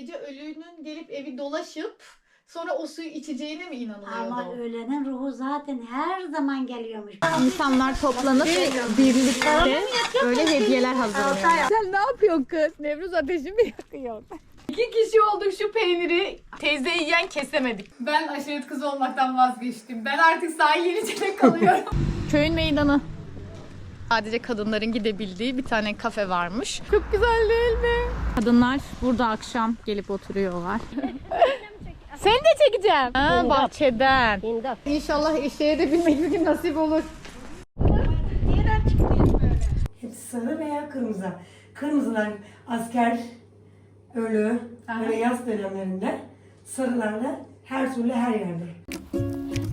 gece ölünün gelip evi dolaşıp sonra o suyu içeceğine mi inanılıyordu? Ama ölenin ruhu zaten her zaman geliyormuş. İnsanlar toplanıp birlikte böyle hediyeler hazırlıyor. Sen ne yapıyorsun kız? Nevruz ateşi mi yakıyorsun? İki kişi olduk şu peyniri teyze yiyen kesemedik. Ben aşiret kızı olmaktan vazgeçtim. Ben artık sahil Yenice'de kalıyorum. Köyün meydanı. Sadece kadınların gidebildiği bir tane kafe varmış. Çok güzel değil mi? Kadınlar burada akşam gelip oturuyorlar. Seni de çekeceğim. Ha, bahçeden. İnşallah eşeğe de binmek bir gün nasip olur. Hepsi sarı veya kırmızı. Kırmızılar asker, ölü, böyle yaz dönemlerinde. Sarılar da her türlü her yerde.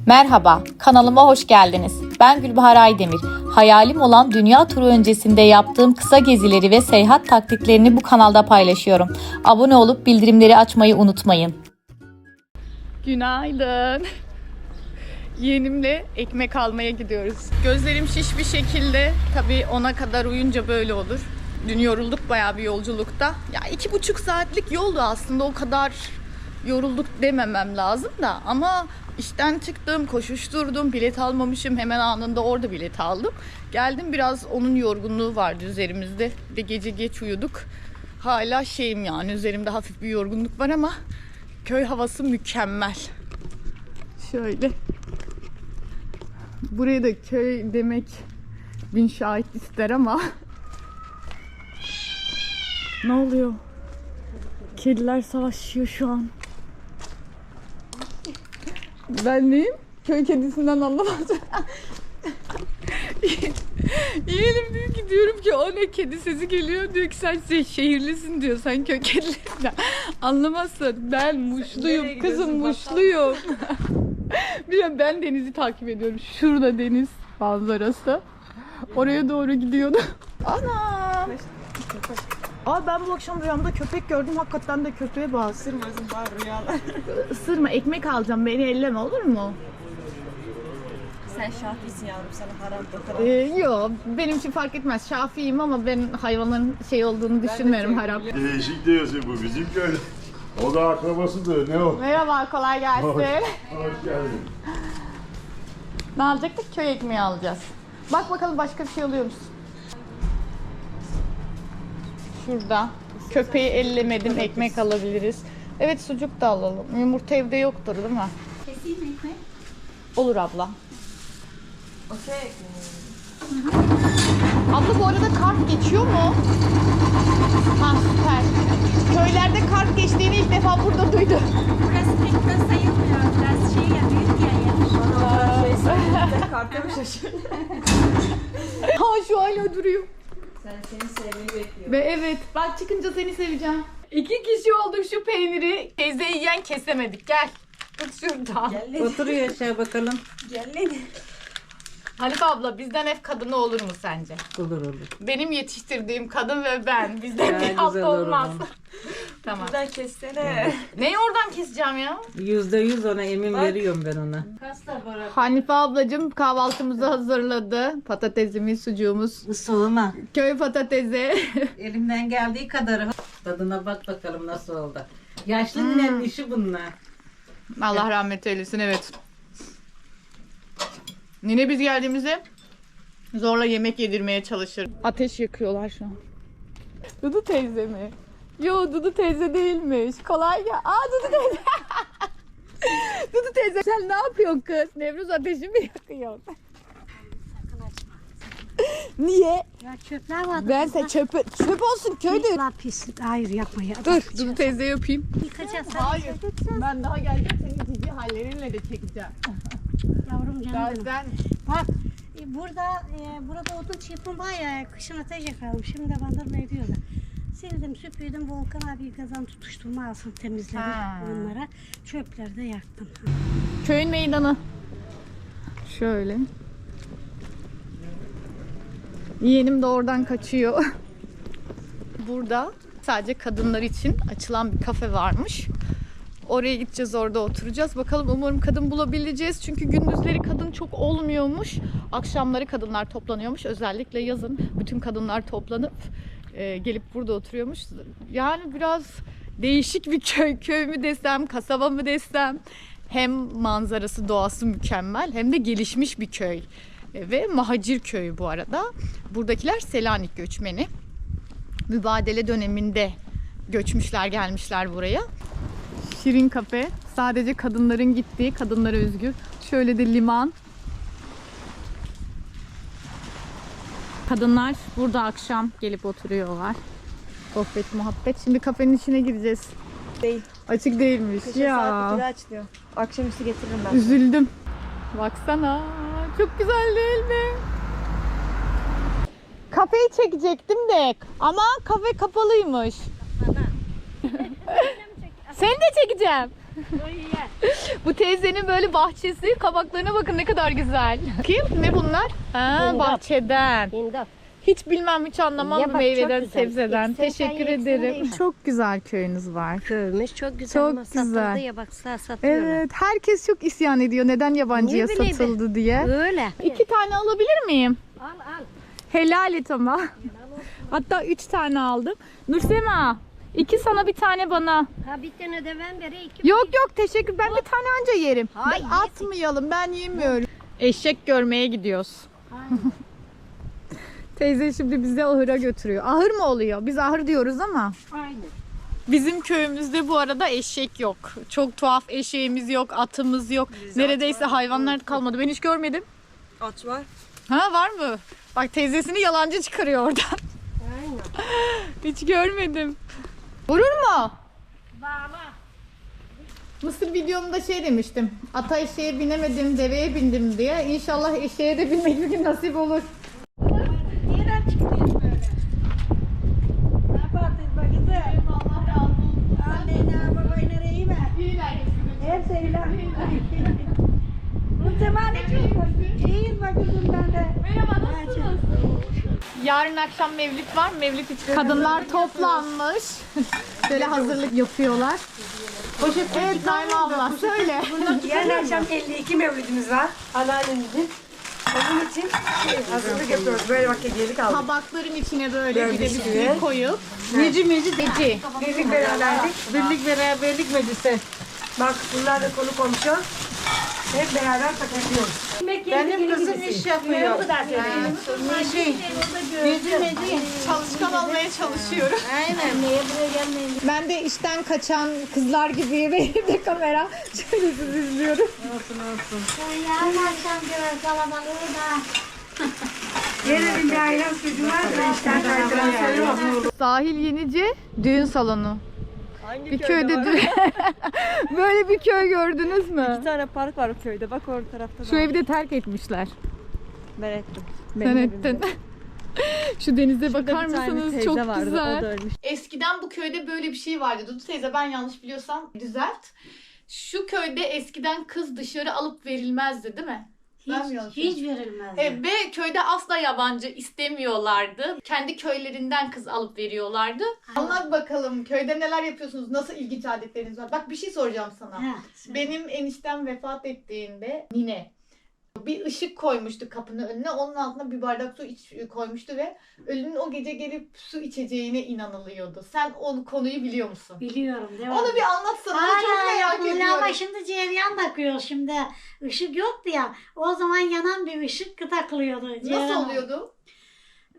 Merhaba, kanalıma hoş geldiniz. Ben Gülbahar Aydemir. Hayalim olan dünya turu öncesinde yaptığım kısa gezileri ve seyahat taktiklerini bu kanalda paylaşıyorum. Abone olup bildirimleri açmayı unutmayın. Günaydın. Yeğenimle ekmek almaya gidiyoruz. Gözlerim şiş bir şekilde. Tabii ona kadar uyunca böyle olur. Dün yorulduk bayağı bir yolculukta. Ya iki buçuk saatlik yoldu aslında o kadar yorulduk dememem lazım da. Ama işten çıktım, koşuşturdum, bilet almamışım. Hemen anında orada bilet aldım. Geldim biraz onun yorgunluğu vardı üzerimizde. Bir de gece geç uyuduk. Hala şeyim yani üzerimde hafif bir yorgunluk var ama köy havası mükemmel. Şöyle. Buraya da köy demek bin şahit ister ama ne oluyor? Kediler savaşıyor şu an. Ben neyim? Köy kedisinden anlamaz. Yeğenim diyor ki diyorum ki o ne kedi sesi geliyor. Diyor ki sen şey- şehirlisin. diyor. Sen köy kedilerinden anlamazsın. Ben muşluyum. kızım muşluyum. Biliyorum ben denizi takip ediyorum. Şurada deniz manzarası. Oraya doğru gidiyordu. Ana Aa ben bu akşam rüyamda köpek gördüm hakikaten de köpeğe bağlı Isırma rüyalar Isırma ekmek alacağım beni elleme olur mu? Sen şafisin yavrum sana haram da Ee, yok benim için fark etmez. Şafiyim ama ben hayvanların şey olduğunu düşünmüyorum haram. Değişik diyorsun bu bizim köylü. O da akrabasıdır ne o? Merhaba kolay gelsin. Hoş geldin. ne alacaktık? Köy ekmeği alacağız. Bak bakalım başka bir şey alıyor musun? Şurada. Köpeği ellemedim ekmek alabiliriz. Evet sucuk da alalım. Yumurta evde yoktur değil mi? Keseyim mi ekmek? Olur abla. Okey. Abla bu arada kart geçiyor mu? Ha süper. Köylerde kart geçtiğini ilk defa burada duydum. Burası pek de sayılmıyor. Biraz şey ya büyük ya ya. Karta mı şaşırdın? Ha şu hala duruyor. Sen seni sevmeyi bekliyorum. Ve evet bak çıkınca seni seveceğim. İki kişi olduk şu peyniri. Teyze yiyen kesemedik. Gel. Tut şuradan. Oturuyor aşağı bakalım. Gelin. Hanife abla bizden ev kadını olur mu sence? Olur olur. Benim yetiştirdiğim kadın ve ben. Bizden Ya, bir alt güzel olur olmaz. ama. tamam. Buradan kessene. Neyi oradan keseceğim ya? Yüzde yüz ona emin veriyorum ben ona. Hanife ablacığım kahvaltımızı hazırladı. Patatesimiz, sucuğumuz, Soğuma. köy patatesi. Elimden geldiği kadarı. Tadına bak bakalım nasıl oldu. Yaşlı ninenin işi bunlar. Allah rahmet eylesin evet. Nine biz geldiğimizde zorla yemek yedirmeye çalışır. Ateş yakıyorlar şu an. Dudu teyze mi? Yo Dudu teyze değilmiş. Kolay gel. Aa Dudu teyze. Dudu teyze sen ne yapıyorsun kız? Nevruz ateşi mi yakıyorsun? Niye? Ya çöpler vardı. Ben sen çöpü, çöp olsun köyde. La pis. Hayır yapma ya. Dur Dudu teyze yapayım. Yıkacağız. Hayır. Ben daha geleceğim senin cici hallerinle de çekeceğim. Yavrum canım Daha sen Bak e, burada e, burada odun çırpım ya kışın ateş yakarım. Şimdi de bandırma ediyorlar. Sildim süpürdüm Volkan abi kazan tutuşturma alsın temizledim Ha. onlara. Çöpleri de yaktım. Köyün meydanı. Şöyle. Yeğenim de oradan kaçıyor. Burada sadece kadınlar için açılan bir kafe varmış. Oraya gideceğiz orada oturacağız. Bakalım umarım kadın bulabileceğiz. Çünkü gündüzleri kadın çok olmuyormuş. Akşamları kadınlar toplanıyormuş. Özellikle yazın bütün kadınlar toplanıp e, gelip burada oturuyormuş. Yani biraz değişik bir köy. Köy mü desem, kasaba mı desem. Hem manzarası, doğası mükemmel hem de gelişmiş bir köy. Ve Mahacir köyü bu arada. Buradakiler Selanik göçmeni. Mübadele döneminde göçmüşler gelmişler buraya. Şirin kafe. Sadece kadınların gittiği, kadınlara özgü. Şöyle de liman. Kadınlar burada akşam gelip oturuyorlar. Sohbet, muhabbet. Şimdi kafenin içine gireceğiz. Değil. Açık değilmiş. Köşe ya. saat 2'de açılıyor. Akşamüstü getiririm ben. Üzüldüm. Baksana. Çok güzel değil mi? Kafeyi çekecektim de ama kafe kapalıymış. Seni de çekeceğim. Bu teyzenin böyle bahçesi, kabaklarına bakın ne kadar güzel. Kim? Ne bunlar? Ha, bahçeden. Hiç bilmem hiç anlamam Ya bak, meyveden, çok güzel. sebzeden. İkisini sen Teşekkür ye, ikisini ederim. de Çok güzel köyünüz var. Köyümüz çok güzel Çok ama güzel. satıldı ya bak satıyorlar. Evet, herkes çok isyan ediyor neden yabancıya Ne bileyim satıldı diye. Öyle. İki tane alabilir miyim? Al al. Helal et ama. Hatta üç tane aldım. Nursema, iki sana bir tane bana. Ha bir tane de ben vereyim. iki Yok yok teşekkür. Ben bir tane anca yerim. Hayır, Ben atmayalım. Ben yemiyorum. Eşek görmeye gidiyoruz. Teyze şimdi bizi ahıra götürüyor. Ahır mı oluyor? Biz ahır diyoruz ama. Aynen. Bizim köyümüzde bu arada eşek yok. Çok tuhaf eşeğimiz yok, atımız yok. Neredeyse hayvanlar kalmadı. Ben hiç görmedim. At var. Ha var mı? Bak teyzesini yalancı çıkarıyor oradan. Aynen. Hiç görmedim. Vurur mu? Bağla. Mısır videomda şey demiştim. Ata eşeğe binemedim, deveye bindim diye. İnşallah eşeğe de binmek bir gün nasip olur. Nereden çıktınız böyle? Ne yapardınız bak güzel. Allah razı olsun. Annene babayla iyi mi? İyiler Her şeyler. Ben de. Merhaba nasılsınız? Yarın akşam mevlid var. Mevlid için kadınlar toplanmış. Böyle hazırlık yapıyorlar. Evet Naime abla söyle. Yarın akşam 52 mevlidimiz var. Anneannemizin. Onun için şey, hazırlık yapıyoruz. Böyle bak hediyelik aldık. Tabakların içine böyle bir de bisküvi gibi. koyup. Neci meci deci. Birlik beraberlik. Birlik beraberlik meclisi. Bak bunlar da konu komşu. Hep beraber takılıyoruz. Benim kızım iş yapıyor. Şey, çalışkan olmaya çalışıyorum. Aynen. Ben de işten kaçan kızlar gibi benim de kamera şöyle sizi izliyorum. Yarın akşam göre kalabalığı da. Yerin bir ailem çocuğu var da işten kaydıran yani. Sahil Yenice düğün salonu. Hangi Bir köyde var? Böyle bir köy gördünüz mü? Bir tane park var o köyde. Bak orada tarafta da. Şu evi de terk etmişler. Ben ettim. Sen Benim ettin. evimde. Şu denize Şurada bakar mısınız? Çok vardı, güzel. Eskiden bu köyde böyle bir şey vardı. Dudu teyze ben yanlış biliyorsam düzelt. Şu köyde eskiden kız dışarı alıp verilmezdi değil mi? Hiç, hiç verilmez. E, ve köyde asla yabancı istemiyorlardı. Kendi köylerinden kız alıp veriyorlardı. Anlat bakalım köyde neler yapıyorsunuz? Nasıl ilginç adetleriniz var? Bak bir şey soracağım sana. Ha, Benim eniştem vefat ettiğinde nine bir ışık koymuştu kapının önüne. Onun altına bir bardak su iç, koymuştu ve ölünün o gece gelip su içeceğine inanılıyordu. Sen o konuyu biliyor musun? Biliyorum. Devam. Onu bir anlatsana. Onu çok Hala merak ediyorum. ama şimdi cereyan takıyor şimdi. Işık yoktu ya. O zaman yanan bir ışık takılıyordu. Nasıl cereyan. oluyordu?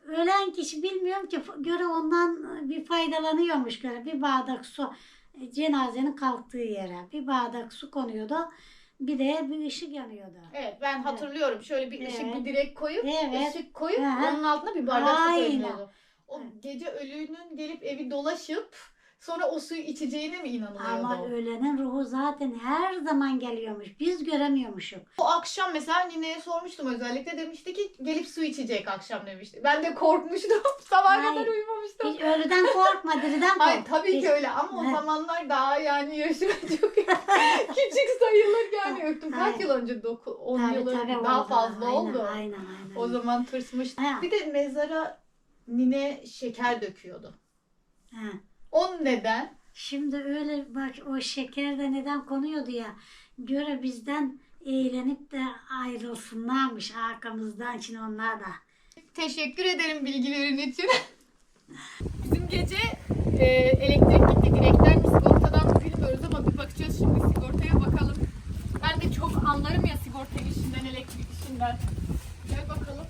Ölen kişi bilmiyorum ki göre ondan bir faydalanıyormuş göre. Bir bardak su e, cenazenin kalktığı yere bir bardak su konuyordu. Bir de bir ışık yanıyordu. Evet ben hatırlıyorum. Şöyle bir ışık Evet. bir direk koyup Evet. ışık koyup Aha. onun altına bir bardak su Aynen. koyuyordu. O gece ölünün gelip evi dolaşıp sonra o suyu içeceğine mi inanılıyordu? Ama ölenin ruhu zaten her zaman geliyormuş. Biz göremiyormuşuz. O akşam mesela nineye sormuştum özellikle demişti ki gelip su içecek akşam demişti. Ben de korkmuştum. Sabah Hayır. kadar uyumamıştım. Hiç ölüden korkma, diriden kork. Hayır tabii ki Hiç- öyle ama o zamanlar daha yani yaşım çok küçük sayılır yani öptüm. Kaç yıl önce? 10 Tabii, yıl önce daha oldu. fazla aynen, oldu. Aynen aynen. O zaman tırsmıştım. Ha. Bir de mezara nine şeker döküyordu. Ha. Onu neden? Şimdi öyle bak o şeker de neden konuyordu ya. Göre bizden eğlenip de ayrılsınlarmış arkamızdan için onlar da. Teşekkür ederim bilgilerin için. Bizim gece e, elektrik gitti direkten biz sigortadan bilmiyoruz ama bir bakacağız şimdi sigortaya bakalım. Ben de çok anlarım ya sigorta işinden elektrik işinden. Gel bakalım.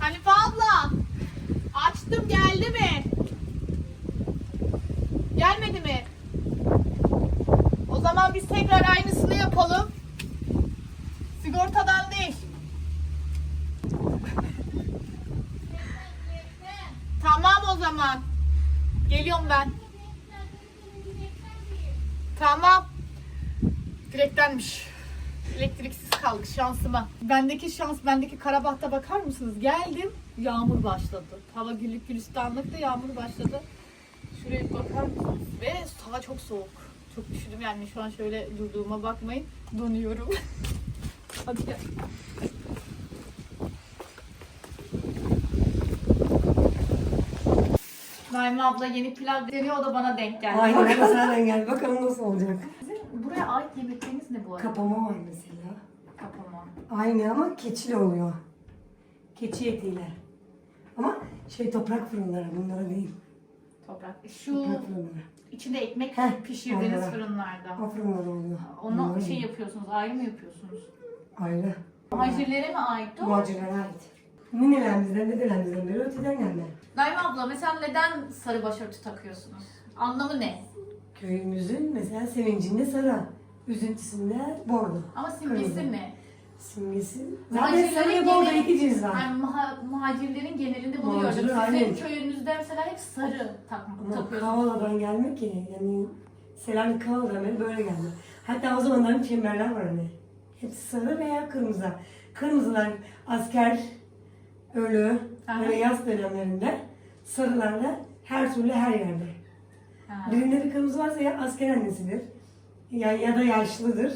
Hanife abla. Açtım geldi mi? Gelmedi mi? O zaman biz tekrar aynısını yapalım. Sigortadan değil. tamam o zaman. Geliyorum ben. Tamam. Direktenmiş. Elektriksiz kaldık şansıma. Bendeki şans, bendeki karabahta bakar mısınız? Geldim yağmur başladı. Hava güllük gülistanlıktı, yağmur başladı. Şuraya bakar mısınız? Ve hava çok soğuk. Çok üşüdüm yani şu an şöyle durduğuma bakmayın. Donuyorum. Hadi gel. Naime abla yeni pilav deniyor o da bana denk geldi. Aynen o zaten gel. Bakalım nasıl olacak. Sizin buraya ait yemekleriniz ne bu arada? Kapama var mesela. Kapama. Aynı ama keçili oluyor. Keçi etiyle. Ama şey toprak fırınları bunlara değil. Toprak. Şu Toprak fırınları. içinde ekmek Heh, pişirdiğiniz onlara. fırınlarda. O fırınlar oluyor. Onu Bunlara şey değil. yapıyorsunuz, ayrı mı yapıyorsunuz? Ayrı. Muhacirlere mi ait o? Muhacirlere ait. Ninelerimizden, dedelerimizden beri öteden gelme. Naime abla mesela neden sarı başörtü takıyorsunuz? Anlamı ne? Köyümüzün mesela sevincinde sarı, üzüntüsünde bordo. Ama simgesi Kırmızı. ne? Simgesi. Zaten geneli- iki cins var. Yani muha- muhacirlerin genelinde bunu Muhacir, gördüm. aynen. Sizin köyünüzde mesela hep sarı tak Ama takıyorsunuz. Kavala'dan gelmek ki yani Selanik Kavala'dan beri böyle geldi. Hatta o zamanların çemberler var hani. Hepsi sarı veya kırmızı. Kırmızılar asker ölü Aha. böyle yaz dönemlerinde sarılarla her türlü her yerde. Ha. Birinde bir kırmızı varsa ya asker annesidir ya, ya da yaşlıdır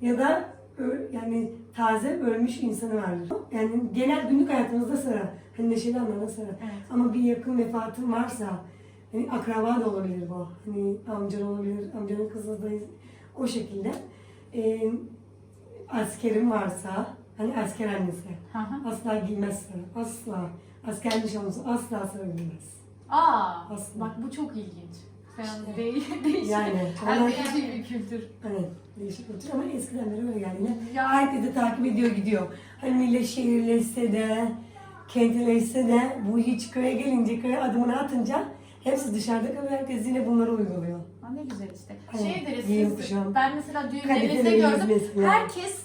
ya da ö- yani taze ölmüş insanı vardır. Yani genel günlük hayatımızda sarı. Hani neşeli anlamda sarı. Evet. Ama bir yakın vefatın varsa hani akraba da olabilir bu. Hani amcan olabilir, amcanın kızı da o şekilde. Ee, askerin varsa hani asker annesi hı. asla giymez sarı. Asla. Asker nişanlısı asla sarı giymez. Aa, Aslında. bak bu çok ilginç. İşte. değil, değişik. Yani, Yani onlar- değişik bir kültür. Hani değişik kültür ama eskiden beri öyle geldi. Ya- Herkes de takip ediyor gidiyor. Hani millet şehirleşse de, kentleşse de bu hiç köye gelince, köye adımını atınca hepsi dışarıda kalıyor. Herkes yine bunları uyguluyor. Ha, ne güzel işte. Hani şey deriz giyim kuşam. ben mesela Kadifelerimiz gördüm. mesela. Herkes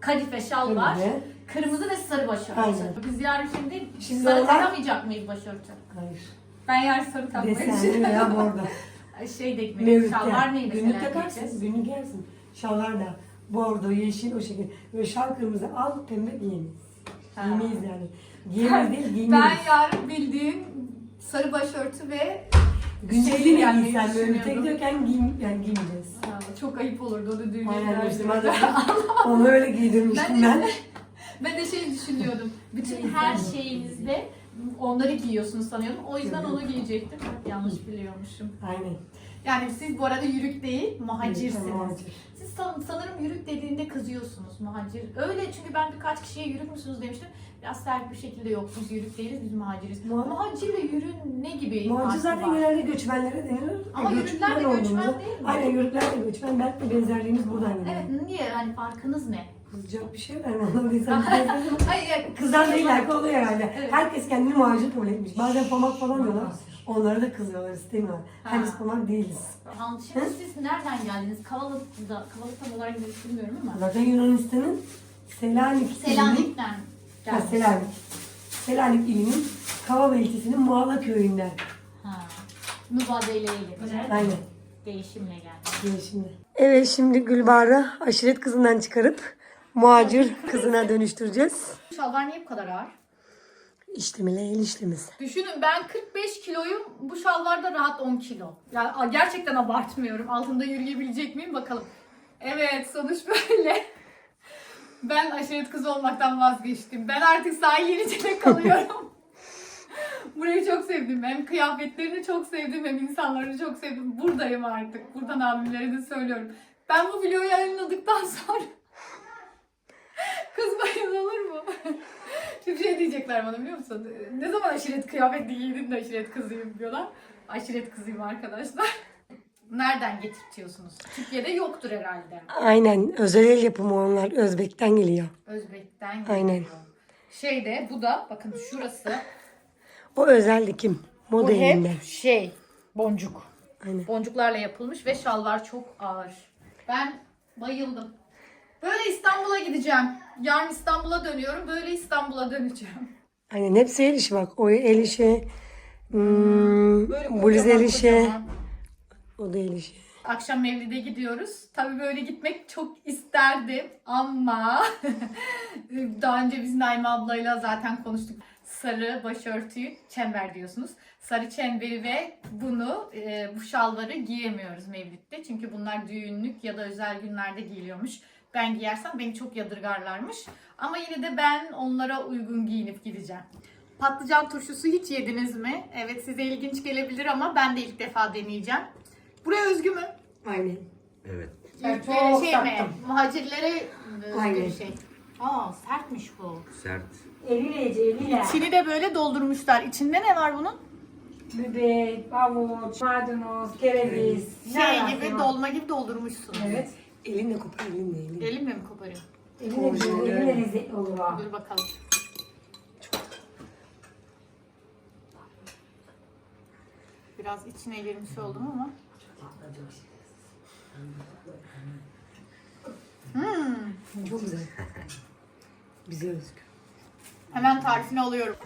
kadife şal var. Öyle. Kırmızı ve sarı başörtü. Aynen. Biz yarın şimdi, Şimdi sarı onlar- takamayacak mıyız başörtü? Hayır. Ben yarın sarı takmayı Desenli düşünüyorum. veya bordo. Şey de ekmek, neyi mesela Günlük takarsın, günlük giyersin. Şalvar da bordo, yeşil o şekilde. Böyle şal kırmızı al, pembe giyemeyiz. Ha. Yani. Giyemeyiz değil, giymeyiz. Ben yarın bildiğin sarı başörtü ve Günceli gelmeyi giysen böyle tek gidiyorken giyin, yani giymeyeceğiz. Aa, çok ayıp olurdu onu düğüne Aynen giderken. Müslüman da onu öyle giydirmiştim Ben ben. Ben de şey düşünüyordum. Bütün her şeyinizde onları giyiyorsunuz sanıyordum. O yüzden onu giyecektim. Yanlış biliyormuşum. Aynen. Yani siz bu arada yürük değil, muhacirsiniz. Muhacir. Siz san- sanırım yürük dediğinde kızıyorsunuz muhacir. Öyle çünkü ben birkaç kişiye yürük müsünüz demiştim. Biraz sert bir şekilde yok biz yürük değiliz biz muhaciriz. Muha- Muhacirle yürün ne gibi Muhacir farkı zaten var? genelde göçmenlere denilir. Ama yörükler de göçmen olduğumuzda- değil mi? Aynen yörükler de göçmen. Belki de benzerliğimiz buradan geliyor. Evet niye hani farkınız ne? Kızacak bir şey var mı? Anladıysan. Hayır Kızlar değil erkek oluyor herhalde. Evet. Herkes kendini muhacir kabul etmiş. Bazen pamak falan diyorlar. Onlara da kızıyorlar istemiyorlar. Ha. Hem biz pamak değiliz. Şimdi siz nereden geldiniz? Kavalık'ta, Kavalık tam olarak neresi bilmiyorum ama. Zaten Yunanistan'ın Selanik ilinin- Selanik'ten Ha, geldiniz. Selanik. Selanik ilinin Kava ilçesinin Muğla köyünden. Ha. Mübadeleyle. Aynen. Değişimle geldi. Diye şimdi. Evet şimdi Gülbahar'ı aşiret kızından çıkarıp muhacir kızına dönüştüreceğiz. Şalvar niye bu kadar ağır? İşlemeli el işlemesi. Düşünün ben 45 kiloyum. Bu şalvarda rahat 10 kilo. Yani gerçekten abartmıyorum. Altında yürüyebilecek miyim bakalım. Evet sonuç böyle. Ben aşiret kızı olmaktan vazgeçtim. Ben artık sahil yerinde kalıyorum. Burayı çok sevdim. Hem kıyafetlerini çok sevdim hem insanlarını çok sevdim. Buradayım artık. Buradan abimlere de söylüyorum. Ben bu videoyu yayınladıktan sonra kızmayın olur mu? Şimdi şey diyecekler bana biliyor musun? Ne zaman aşiret kıyafetli giydin de aşiret kızıyım diyorlar. Aşiret kızıyım arkadaşlar. Nereden getirtiyorsunuz? Türkiye'de yoktur herhalde. Aynen özel el yapımı onlar Özbek'ten geliyor. Özbek'ten geliyor. Aynen. Şeyde bu da bakın şurası. O özel dikim Bu modelinden. hep şey boncuk. Aynen. Boncuklarla yapılmış ve şalvar çok ağır. Ben bayıldım. Böyle İstanbul'a gideceğim. Yarın İstanbul'a dönüyorum. Böyle İstanbul'a döneceğim. Aynen hepsi el işi bak. O el işi, hmm, Böyle bluz el kocaman işi, kocaman. o da el işi. Akşam Mevlid'e gidiyoruz. Tabii böyle gitmek çok isterdim ama daha önce biz Naime ablayla zaten konuştuk. Sarı başörtüyü çember diyorsunuz. Sarı çemberi ve bunu e, bu şalvarı giyemiyoruz Mevlid'de. Çünkü bunlar düğünlük ya da özel günlerde giyiliyormuş. Ben giyersem beni çok yadırgarlarmış. Ama yine de ben onlara uygun giyinip gideceğim. Patlıcan turşusu hiç yediniz mi? Evet size ilginç gelebilir ama ben de ilk defa deneyeceğim. Buraya özgü mü? Aynen. Evet. Türklere çok şey mi? taktım. Muhacirlere özgü Aynen. bir şey. Aa sertmiş bu. Sert. Eliyle yiyeceği, eliyle. İçini de böyle doldurmuşlar. İçinde ne var bunun? Bibek, havuç, maydanoz, kereviz. Şey gibi dolma gibi doldurmuşsunuz. Evet. Elinle kopar elinle elinle. Elimle mi koparıyor? Eline güzel, eline lezzetli olur ha. Dur bakalım. Biraz içine girmiş oldum ama. Hmm, Çok güzel. Bize özgü. hemen tarifini alıyorum.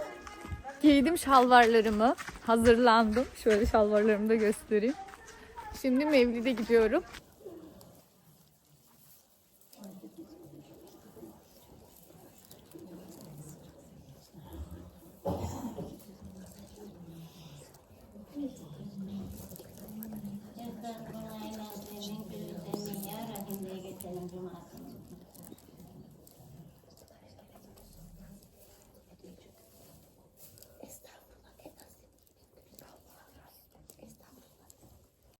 Giydim şalvarlarımı. Hazırlandım. Şöyle şalvarlarımı da göstereyim. Şimdi Mevlid'e gidiyorum. Cezanı aynen senin